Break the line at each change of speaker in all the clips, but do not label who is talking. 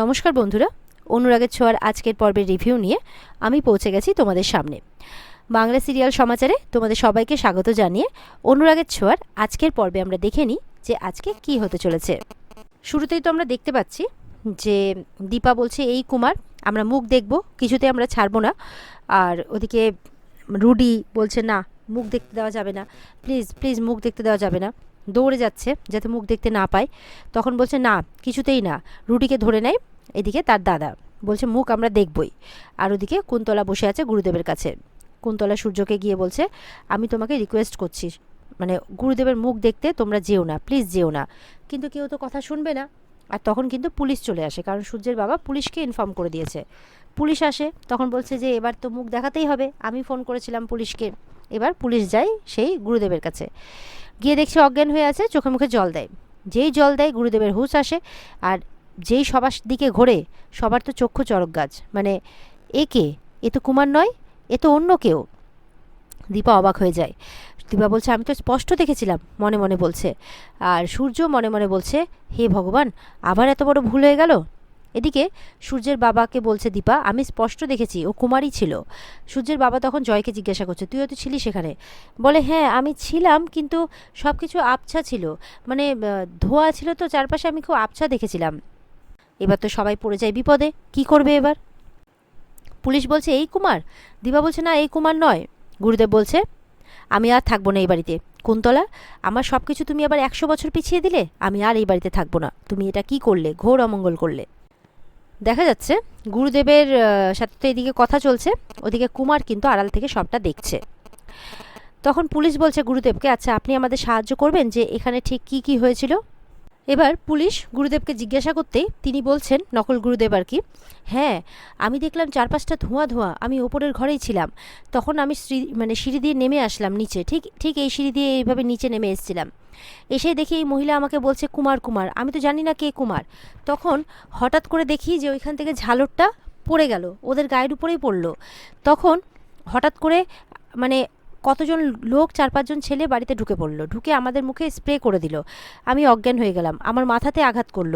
নমস্কার বন্ধুরা, অনুরাগের ছোঁয়ার আজকের পর্বের রিভিউ নিয়ে আমি পৌঁছে গেছি তোমাদের সামনে। বাংলা সিরিয়াল সমাচারে তোমাদের সবাইকে স্বাগত জানিয়ে অনুরাগের ছোঁয়ার আজকের পর্বে আমরা দেখে নিই যে আজকে কি হতে চলেছে। শুরুতেই তো আমরা দেখতে পাচ্ছি যে দীপা বলছে, এই কুমার, আমরা মুখ দেখব কিছুতে আমরা ছাড়বো না। আর ওদিকে রুডি বলছে, না, মুখ দেখতে দেওয়া যাবে না। প্লিজ প্লিজ মুখ দেখতে দেওয়া যাবে না। দৌড়ে যাচ্ছে যাতে মুখ দেখতে না পায়। তখন বলছে, না, কিছুতেই না। রুটিকে ধরে নেয় এদিকে তার দাদা। বলছে, মুখ আমরা দেখবই। আর ওদিকে কুন্তলা বসে আছে গুরুদেবের কাছে। কুন্তলা সূর্যকে গিয়ে বলছে, আমি তোমাকে রিকোয়েস্ট করছি। মানে গুরুদেবের মুখ দেখতে তোমরা যেও না প্লিজ যেও না। কিন্তু কেউ তো কথা শুনবে না। আর তখন কিন্তু পুলিশ চলে আসে, কারণ সূর্যের বাবা পুলিশকে ইনফর্ম করে দিয়েছে। পুলিশ আসে, তখন বলছে যে, এবার তো মুখ দেখাতেই হবে। আমি ফোন করেছিলাম পুলিশকে। এবার পুলিশ যায় সেই গুরুদেবের কাছে। গিয়ে দেখছে অজ্ঞান হয়ে আছে চোখে মুখে জল দেয়। যেই জল দেয়, গুরুদেবের হুঁশ আসে। আর যেই সবার দিকে ঘোরে, সবার তো চক্ষু চরক গাছ। মানে এ কে? এ তো কুমার নয়, এ তো অন্য কেউ। দীপা অবাক হয়ে যায়। দীপা বলছে, আমি তো স্পষ্ট দেখেছিলাম। মনে মনে বলছে। আর সূর্য মনে মনে বলছে, হে ভগবান, আবার এত বড় ভুল হয়ে গেল? এদিকে সূর্যের বাবাকে বলছে, দীপা, আমি স্পষ্ট দেখেছি, ও কুমারই ছিল। সূর্যের বাবা তখন জয়কে জিজ্ঞাসা করছে, তুইও তো ছিলি সেখানে বলে হ্যাঁ আমি ছিলাম, কিন্তু সব কিছু আবছা ছিল। মানে ধোয়া ছিল তো, চারপাশে আমি খুব আবছা দেখেছিলাম। এবার তো সবাই পড়ে যায় বিপদে, কি করবে এবার? পুলিশ বলছে, এই কুমার? দিবা বলছে, না, এই কুমার নয়। গুরুদেব বলছে, আমি আর থাকব না এই বাড়িতে। কুন্তলা, আমার সব কিছু তুমি আবার একশো বছর পিছিয়ে দিলে, আমি আর এই বাড়িতে থাকব না। তুমি এটা কি করলে? ঘোর অমঙ্গল করলে। দেখা যাচ্ছে, গুরুদেবের সাথে তো এদিকে কথা চলছে, ওদিকে কুমার কিন্তু আড়াল থেকে সবটা দেখছে। তখন পুলিশ বলছে, গুরুদেবকে আচ্ছা আপনি আমাদের সাহায্য করবেন যে এখানে ঠিক কি কি হয়েছিল? এবার পুলিশ গুরুদেবকে জিজ্ঞাসা করতেই তিনি বলছেন, নকল গুরুদেব আর কি? হ্যাঁ আমি দেখলাম চারপাশটা ধোঁয়া ধোঁয়া, আমি ওপরের ঘরেই ছিলাম। তখন আমি মানে সিঁড়ি দিয়ে নেমে আসলাম নিচে, ঠিক ঠিক এই সিঁড়ি দিয়ে এইভাবে নিচে নেমে এসেছিলাম। এসে দেখি এই মহিলা আমাকে বলছে, কুমার কুমার। আমি তো জানি না কে কুমার। তখন হঠাৎ করে দেখি যে ওইখান থেকে ঝালরটা পড়ে গেল, ওদের গায়ের উপরেই পড়ল। তখন হঠাৎ করে মানে কতজন লোক, চার পাঁচজন ছেলে বাড়িতে ঢুকে পড়ল। ঢুকে আমাদের মুখে স্প্রে করে দিল। আমি অজ্ঞান হয়ে গেলাম। আমার মাথাতে আঘাত করল।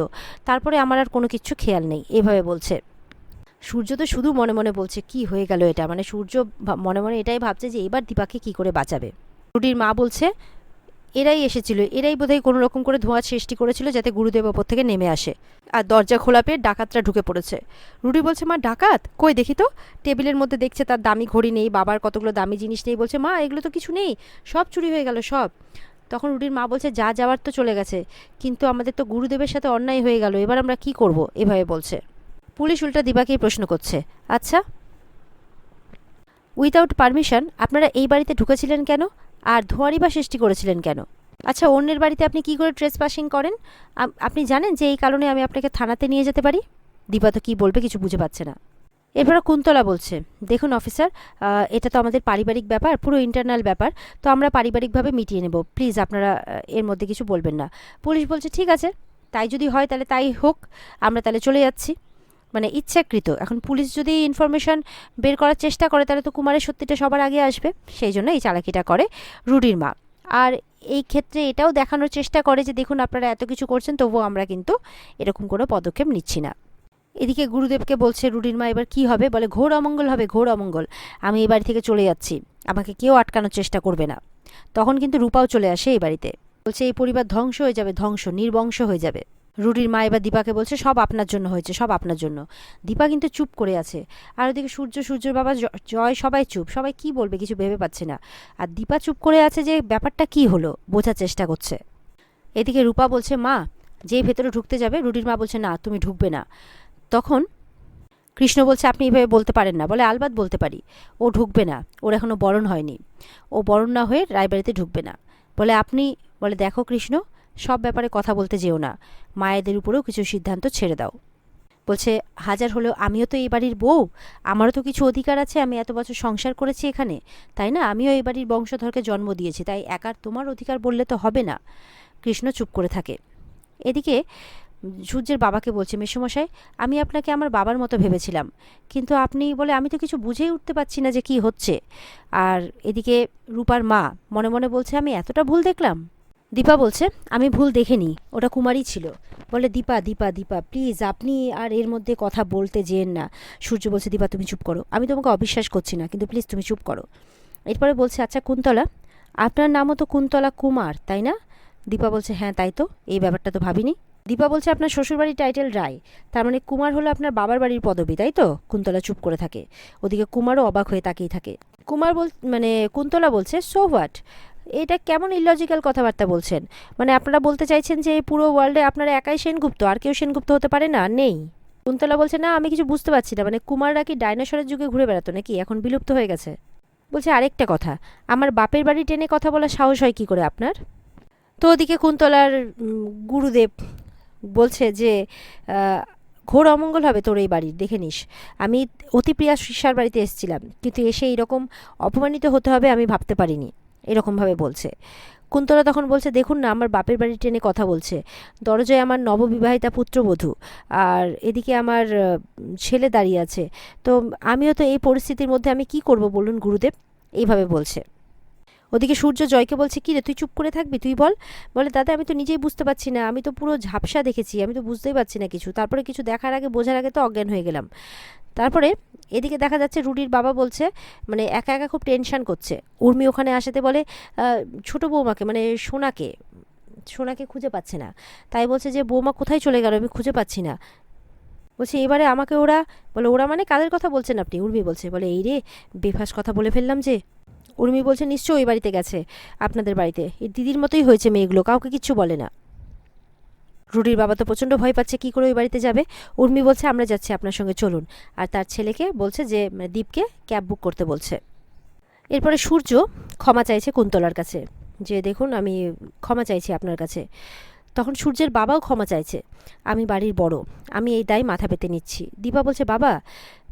তারপরে আমার আর কোনো কিছু খেয়াল নেই। এভাবে বলছে। সূর্য তো শুধু মনে মনে বলছে, কি হয়ে গেল এটা? মানে সূর্য মনে মনে এটাই ভাবছে যে এবার দীপাকে কি করে বাঁচাবে? রুটির মা বলছে এরাই এসেছিল, এরাই বোধহয় কোনো রকম করে ধোঁয়া সৃষ্টি করেছিল যাতে গুরুদেব ওপর থেকে নেমে আসে। আর দরজা খোলা পেয়ে ডাকাতরা ঢুকে পড়েছে। রুডি বলছে, মা, ডাকাত? কই দেখি তো? টেবিলের মধ্যে দেখছে তার দামি ঘড়ি নেই, বাবার কতগুলো দামি জিনিস নেই। বলছে, মা, এগুলো তো কিছু নেই, সব চুরি হয়ে গেল, সব। তখন রুডির মা বলছে, যা যাওয়ার তো চলে গেছে, কিন্তু আমাদের তো গুরুদেবের সাথে অন্যায় হয়ে গেল, এবার আমরা কি করব? এভাবে বলছে। পুলিশ উল্টা দিবাকেই প্রশ্ন করছে আচ্ছা উইদাউট পারমিশন আপনারা এই বাড়িতে ঢুকেছিলেন কেন? আর ধোঁয়ারি বা সৃষ্টি করেছিলেন কেন? আচ্ছা অন্যের বাড়িতে আপনি কি করে ট্রেস পাসিং করেন আপনি জানেন যে এই কারণে আমি আপনাকে থানাতে নিয়ে যেতে পারি? দীপা তো কী বলবে কিছু বুঝে পাচ্ছে না। এরপরে কুন্তলা বলছে, দেখুন অফিসার এটা তো আমাদের পারিবারিক ব্যাপার, পুরো ইন্টারনাল ব্যাপার, তো আমরা পারিবারিকভাবে মিটিয়ে নেব। প্লিজ আপনারা এর মধ্যে কিছু বলবেন না। পুলিশ বলছে, ঠিক আছে, তাই যদি হয় তাহলে তাই হোক, আমরা তাহলে চলে যাচ্ছি। মানে ইচ্ছাকৃত। এখন পুলিশ যদি ইনফরমেশন বের করার চেষ্টা করে, তাহলে তো কুমারের সত্যিটা সবার আগে আসবে। সেই জন্য এই চালাকিটা করে রুডির মা। আর এই ক্ষেত্রে এটাও দেখানোর চেষ্টা করে যে, দেখুন, আপনারা এত কিছু করছেন, তবুও আমরা কিন্তু এরকম কোনো পদক্ষেপ নিচ্ছি না। এদিকে গুরুদেবকে বলছে রুডির মা, এবার কি হবে? বলে, ঘোর অমঙ্গল হবে, ঘোর অমঙ্গল। আমি এই বাড়ি থেকে চলে যাচ্ছি। আমাকে কেউ আটকানোর চেষ্টা করবে না। তখন কিন্তু রূপাও চলে আসে এই বাড়িতে। বলছে, এই পরিবার ধ্বংস হয়ে যাবে, ধ্বংস, নির্বংশ হয়ে যাবে। রুডির মা এবার দীপাকে বলছে, সব আপনার জন্য হয়েছে, সব আপনার জন্য। দীপা কিন্তু চুপ করে আছে। আর ওদিকে সূর্য, সূর্যের বাবা জয় সবাই চুপ, সবাই কি বলবে কিছু ভেবে পাচ্ছে না। আর দীপা চুপ করে আছে যে ব্যাপারটা কি হলো, বোঝার চেষ্টা করছে। এদিকে রূপা বলছে, মা যে ভেতরে ঢুকতে যাবে, রুডির মা বলছে, না, তুমি ঢুকবে না। তখন কৃষ্ণ বলছে, আপনি এইভাবে বলতে পারেন না। বলে, আলবাদ বলতে পারি। ও ঢুকবে না, ওর এখনও বরণ হয়নি। ও বরণ না হয়ে রায়বাড়িতে ঢুকবে না। বলে, আপনি বলে, দেখো কৃষ্ণ সব ব্যাপারে কথা বলতে যেও না। মায়েদের উপরেও কিছু সিদ্ধান্ত ছেড়ে দাও। বলছে, হাজার হলেও আমিও তো এই বাড়ির বউ। আমারও তো কিছু অধিকার আছে, আমি এত বছর সংসার করেছি এখানে। তাই না? আমিও এই বাড়ির বংশধরকে জন্ম দিয়েছি, তাই একার তোমার অধিকার বললে তো হবে না। কৃষ্ণ চুপ করে থাকে। এদিকে সূর্যের বাবাকে বলছে, মেসুমশাই, আমি আপনাকে আমার বাবার মতো ভেবেছিলাম। কিন্তু আপনি বলে আমি তো কিছু বুঝেই উঠতে পারছি না যে কি হচ্ছে। আর এদিকে রূপার মা মনে মনে বলছে, আমি এতটা ভুল দেখলাম? দীপা বলছে, আমি ভুল দেখিনি, ওটা কুমারী ছিল। বলে, দীপা দীপা দীপা প্লিজ আপনি আর এর মধ্যে কথা বলতে যেন না। সূর্য বলছে, দীপা, তুমি চুপ করো, আমি তোমাকে অবিশ্বাস করছি না, কিন্তু প্লিজ তুমি চুপ করো। এরপরে বলছে আচ্ছা কুন্তলা, আপনার নামও তো কুন্তলা কুমার, তাই না? দীপা বলছে হ্যাঁ তাই তো, এই ব্যাপারটা তো ভাবিনি। দীপা বলছে, আপনার শ্বশুরবাড়ির টাইটেল রায়, তার মানে কুমার হলো আপনার বাবার বাড়ির পদবি, তাই তো? কুন্তলা চুপ করে থাকে। ওদিকে কুমারও অবাক হয়ে তাকিয়ে থাকে। কুমার বল মানে কুন্তলা বলছে সো হোয়াট এটা কেমন ইলজিক্যাল কথাবার্তা বলছেন? মানে আপনারা বলতে চাইছেন যে পুরো ওয়ার্ল্ডে আপনারা একাই সেনগুপ্ত, আর কেউ সেনগুপ্ত হতে পারে না? নেই। কুন্তলা বলছে, না, আমি কিছু বুঝতে পারছি না। মানে কুমাররা কি ডাইনোসরের যুগে ঘুরে বেড়াতো নাকি? এখন বিলুপ্ত হয়ে গেছে। বলছে, আরেকটা কথা, আমার বাপের বাড়ি টেনে কথা বলার সাহস হয় কী করে আপনার? তো ওদিকে কুন্তলার গুরুদেব বলছে যে ঘোর অমঙ্গল হবে তোর এই বাড়ির, দেখে নিস। আমি অতি প্রিয়া শিষ্যার বাড়িতে এসেছিলাম, কিন্তু এসে এইরকম অপমানিত হতে হবে আমি ভাবতে পারিনি। এরকমভাবে বলছে। কুন্তলা তখন বলছে, দেখুন না, আমার বাপের বাড়ি ট্রেনে কথা বলছে। দরজায় আমার নববিবাহিতা পুত্রবধূ আর এদিকে আমার ছেলে দাঁড়িয়ে আছে। তো আমিও তো এই পরিস্থিতির মধ্যে আমি কি করব বলুন, গুরুদেব? এইভাবে বলছে। ওদিকে সূর্য জয়কে বলছে, কি রে, তুই চুপ করে থাকবি? তুই বল। বলে, দাদা, আমি তো নিজেই বুঝতে পারছি না। আমি তো পুরো ঝাপসা দেখেছি। আমি তো বুঝতেই পারছি না কিছু। তারপরে কিছু দেখার আগে, বোঝার আগে তো অজ্ঞান হয়ে গেলাম। তারপরে এদিকে দেখা যাচ্ছে রুডির বাবা বলছে মানে একা একা খুব টেনশান করছে। উর্মি ওখানে আসাতে বলে ছোট বৌমাকে মানে সোনাকে সোনাকে খুঁজে পাচ্ছে না। তাই বলছে যে, বৌমা কোথায় চলে গেল? আমি খুঁজে পাচ্ছি না। বলছে, এবারে আমাকে ওরা, বলে ওরা মানে কাদের কথা বলছেন আপনি? উর্মি বলছে, বলে এই রে, বেফাস কথা বলে ফেললাম যে। উর্মি বলছে, নিশ্চয়ই ওই বাড়িতে গেছে, আপনাদের বাড়িতে। এই দিদির মতোই হয়েছে মেয়েগুলো, কাউকে কিচ্ছু বলে না। রুডির বাবা তো প্রচণ্ড ভয় পাচ্ছে, কি করে ওই বাড়িতে যাবে? উর্মি বলছে, আমরা যাচ্ছি আপনার সঙ্গে, চলুন। আর তার ছেলেকে বলছে যে, দীপকে ক্যাব বুক করতে, বলছে। এরপরে সূর্য ক্ষমা চাইছে কুন্তলার কাছে, যে, দেখুন, আমি ক্ষমা চাইছি আপনার কাছে। তখন সূর্যের বাবাও ক্ষমা চাইছে, আমি বাড়ির বড়, আমি এই দায় মাথা পেতে নিচ্ছি। দীপা বলছে, বাবা,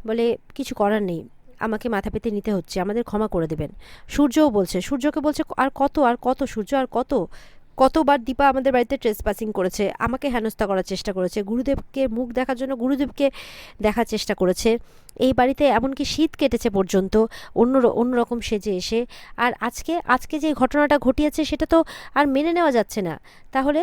বলে, কিছু করার নেই, আমাকে মাথা পেতে নিতে হচ্ছে, আমাদের ক্ষমা করে দেবেন। সূর্যও বলছে, সূর্যকে বলছে, আর কত আর কত সূর্য, আর কত? কতবার দীপা আমাদের বাড়িতে ট্রেস পাসিং করেছে, আমাকে হেনস্থা করার চেষ্টা করেছে, গুরুদেবকে মুখ দেখার জন্য গুরুদেবকে দেখার চেষ্টা করেছে। এই বাড়িতে এমনকি শীত কেটেছে পর্যন্ত, অন্য অন্যরকম সেজে এসে। আর আজকে আজকে যে ঘটনাটা ঘটিয়েছে সেটা তো আর মেনে নেওয়া যাচ্ছে না। তাহলে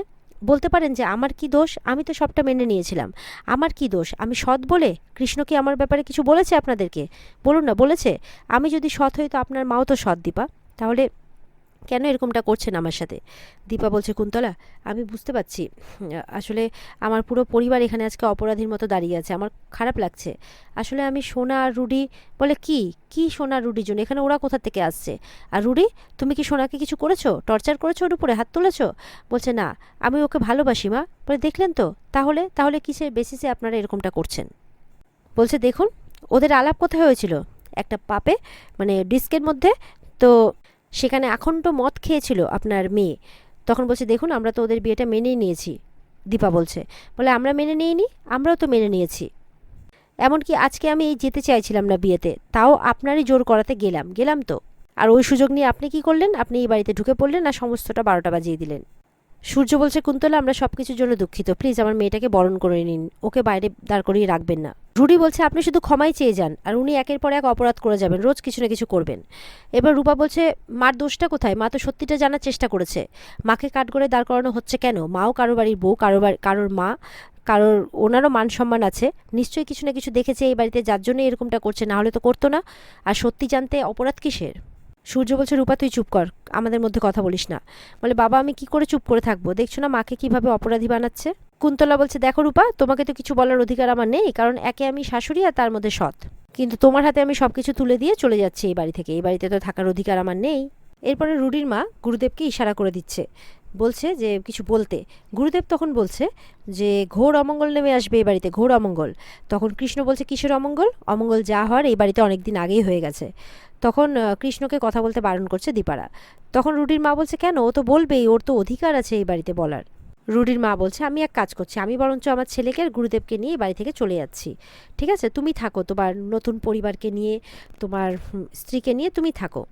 বলতে পারেন যে আমার কি দোষ? আমি তো সবটা মেনে নিয়েছিলাম। আমার কি দোষ? আমি সৎ বলে? কৃষ্ণ কি আমার ব্যাপারে কিছু বলেছে আপনাদেরকে? বলুন না, বলেছে? আমি যদি সৎ হই তো আপনার মাও তো সৎ দীপা। তাহলে কেন এরকমটা করছেন আমার সাথে? দীপা বলছে, কুন্তলা, আমি বুঝতে পারছি। আসলে আমার পুরো পরিবার এখানে আজকে অপরাধীর মতো দাঁড়িয়ে আছে। আমার খারাপ লাগছে। আসলে আমি সোনা আর রুডি বলে কি? কি সোনা রুডির জন্য? এখানে ওরা কোথা থেকে আসছে? আর রুডি, তুমি কি সোনাকে কিছু করেছ? টর্চার করেছ ওর উপরে? হাত তুলেছো? বলছে, না, আমি ওকে ভালোবাসি, মা। বলে, দেখলেন তো? তাহলে তাহলে কিসের বেসিসে আপনারা এরকমটা করছেন? বলছে, দেখুন, ওদের আলাপ কোথায় হয়েছিল? একটা পাপে মানে ডিস্কের মধ্যে? তো সেখানে আখণ্ড মদ খেয়েছিল আপনার মেয়ে। তখন বলছে, দেখুন, আমরা তো ওদের বিয়েটা মেনেই নিয়েছি। দীপা বলছে, বলে, আমরা মেনে নিইনি, আমরাও তো মেনে নিয়েছি। এমনকি আজকে আমি এই যেতে চাইছিলাম না বিয়েতে, তাও আপনারই জোর করাতে গেলাম গেলাম তো। আর ওই সুযোগ নিয়ে আপনি কি করলেন? আপনি এই বাড়িতে ঢুকে পড়লেন আর সমস্তটা বারোটা বাজিয়ে দিলেন। সূর্য বলছে, কুন্তলা, আমরা সব কিছুর জন্য দুঃখিত। প্লিজ, আমার মেয়েটাকে বরণ করে নিন। ওকে বাইরে দাঁড় করিয়ে রাখবেন না। রুডি বলছে, আপনি শুধু ক্ষমাই চেয়ে যান। আর উনি একের পর এক অপরাধ করে যাবেন। রোজ কিছু না কিছু করবেন। এবার রূপা বলছে, মার দোষটা কোথায়? মা তো সত্যিটা জানার চেষ্টা করেছে। মাকে কাঠগড়ে দাঁড় করানো হচ্ছে কেন? মাও কারও বাড়ির বউ, কারও কারোর মা, কারোর ওনারও মান সম্মান আছে। নিশ্চয়ই কিছু না কিছু দেখেছে এই বাড়িতে, যার জন্য এরকমটা করছে। না হলে তো করতো না। আর সত্যি জানতে অপরাধ কিসের? সূর্য বলছে, রূপা, তুই চুপ কর, আমাদের মধ্যে কথা বলিস না। বলে, বাবা, আমি কি করে চুপ করে থাকব? দেখছ না, মাকে কীভাবে অপরাধী বানাচ্ছে? কুন্তলা বলছে, দেখো রূপা, তোমাকে তো কিছু বলার অধিকার আমার নেই, কারণ একে আমি শাশুড়ি আর তার মধ্যে সৎ। কিন্তু তোমার হাতে আমি সব কিছু তুলে দিয়ে চলে যাচ্ছি এই বাড়ি থেকে। এই বাড়িতে তো থাকার অধিকার আমার নেই। এরপরে রুডির মা গুরুদেবকে ইশারা করে দিচ্ছে বলছে যে, কিছু বলতে। গুরুদেব তখন বলছে যে, ঘোর অমঙ্গল নেমে আসবে এই বাড়িতে, ঘোর অমঙ্গল। তখন কৃষ্ণ বলছে, কিসের অমঙ্গল? অমঙ্গল যা হওয়ার এই বাড়িতে অনেক দিন আগেই হয়ে গেছে। তখন কৃষ্ণকে কথা বলতে বারণ করছে দীপারা। তখন রুডির মা বলছে, কেন? ও তো বলবেই, ওর তো অধিকার আছে এই বাড়িতে বলার। রুডির মা বলছে, আমি এক কাজ করছি, আমি বরঞ্চ আমার ছেলেকে আর গুরুদেবকে নিয়ে বাড়ি থেকে চলে যাচ্ছি। ঠিক আছে? তুমি থাকো, তোমার নতুন পরিবারকে নিয়ে, তোমার স্ত্রীকে নিয়ে তুমি থাকো।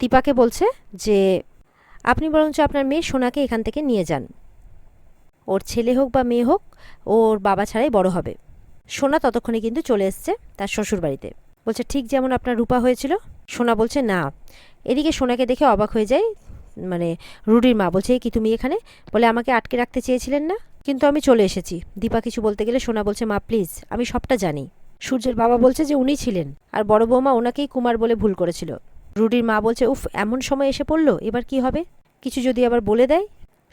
দীপাকে বলছে যে আপনি বরঞ্চ আপনার মেয়ে সোনাকে এখান থেকে নিয়ে যান। ওর ছেলে হোক বা মেয়ে হোক, ওর বাবা ছাড়াই বড় হবে। সোনা ততক্ষণে কিন্তু চলে এসছে তার শ্বশুর বাড়িতে বলছে, ঠিক যেমন আপনার রূপা হয়েছিল? সোনা বলছে, না। এদিকে সোনাকে দেখে অবাক হয়ে যায় মানে রুডির মা বলছে কি তুমি এখানে? বলে, আমাকে আটকে রাখতে চেয়েছিলেন না, কিন্তু আমি চলে এসেছি। দীপা কিছু বলতে গেলে সোনা বলছে, মা, প্লিজ, আমি সবটা জানি। সূর্যের বাবা বলছে যে, উনি ছিলেন, আর বড় বৌমা ওনাকেই কুমার বলে ভুল করেছিল। রুডির মা বলছে, উফ, এমন সময় এসে পড়ল, এবার কি হবে? কিছু যদি আবার বলে দেয়?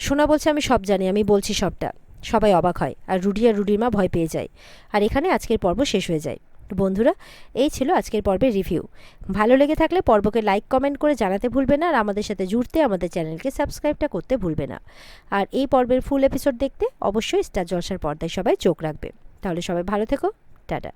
সোনা বলছে, আমি সব জানি, আমি বলছি সবটা। সবাই অবাক হয়, আর রুডি আর রুডির মা ভয় পেয়ে যায়। আর এখানে আজকের পর্ব শেষ হয়ে যায়। বন্ধুরা, এই ছিল আজকের পর্বের রিভিউ। ভালো লেগে থাকলে পর্বকে লাইক, কমেন্ট করে জানাতে ভুলবে না, আর আমাদের সাথে জুড়তে আমাদের চ্যানেলকে সাবস্ক্রাইবটা করতে ভুলবে না। আর এই পর্বের ফুল এপিসোড দেখতে অবশ্যই স্টার জলসার পর্দায় সবাই চোখ রাখবে। তাহলে সবাই ভালো থেকো, টাটা।